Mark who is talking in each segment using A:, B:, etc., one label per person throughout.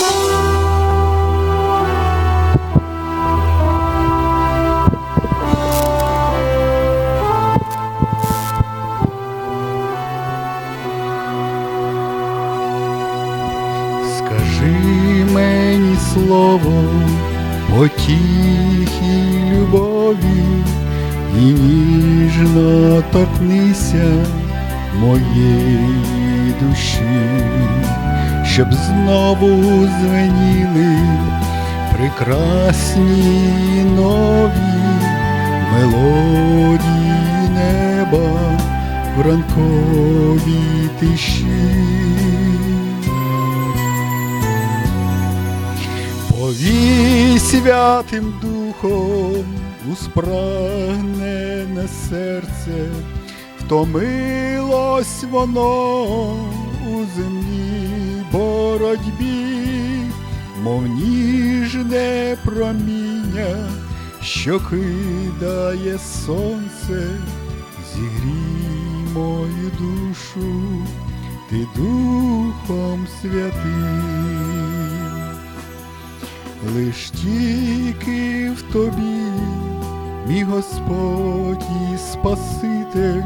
A: Скажи мені слово потіхи любові і ніжно торкнися моєї душі, щоб знову звеніли прекрасні нові мелодії неба в ранковій тиші. Повій святим духом у спрагнене серце, втомилось воно у земній боротьбі, мов ніжне проміння, що кидає сонце, зігрій мою душу, ти духом святим. Лиш тільки в тобі, мій Господь і Спаситель,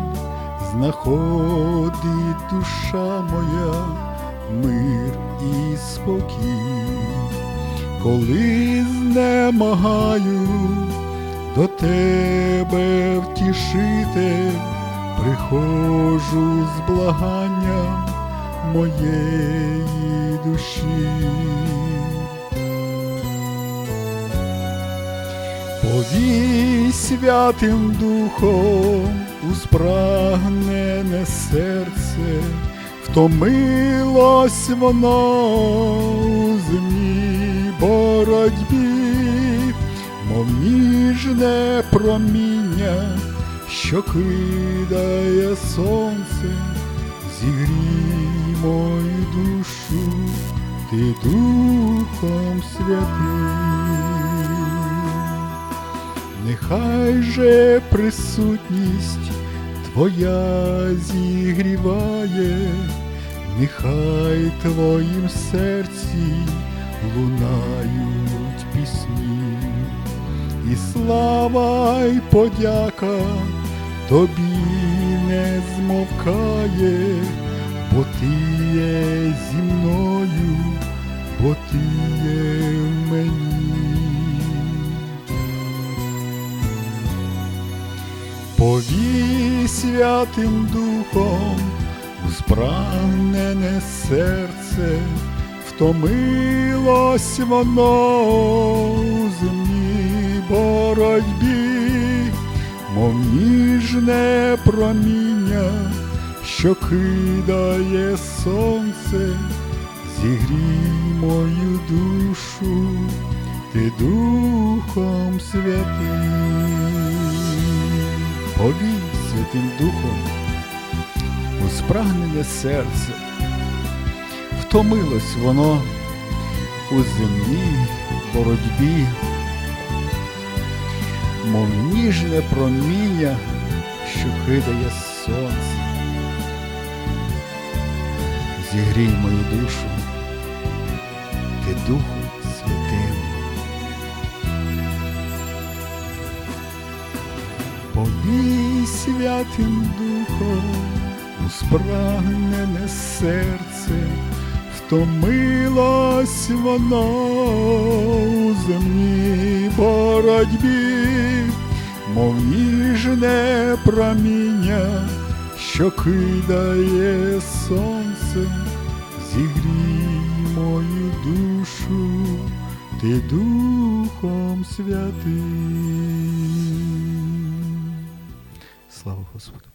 A: знаходить душа моя, мир і спокій, коли знемагаю до тебе втішити, приходжу з благанням моєї душі. Повій святим духом у спрагнене серце, втомилось воно у земній боротьбі, мов ніжне проміння, що кидає сонце, зігрій мою душу, ти духом святим. Нехай же присутність Твоя зігріває, нехай Твоїм серці лунають пісні, і слава й подяка Тобі не змовкає, бо Ти є зі мною, бо Ти Святим духом у серце, втомилось воно у земній боротьбі, мов ніжне проміння, що кидає сонце, зігрій мою душу, ти духом святим. Повій Святим Духом у спрагнене серце, втомилось воно у земній боротьбі, мов ніжне проміння, що кидає сонце. Зігрій мою душу, ти Духом Повій святим духом у спрагнене серце, втомилось воно у земній боротьбі, мов ніжне проміння, що кидає сонце, зігрій мою душу, ти Духом Святим. Слава Господу.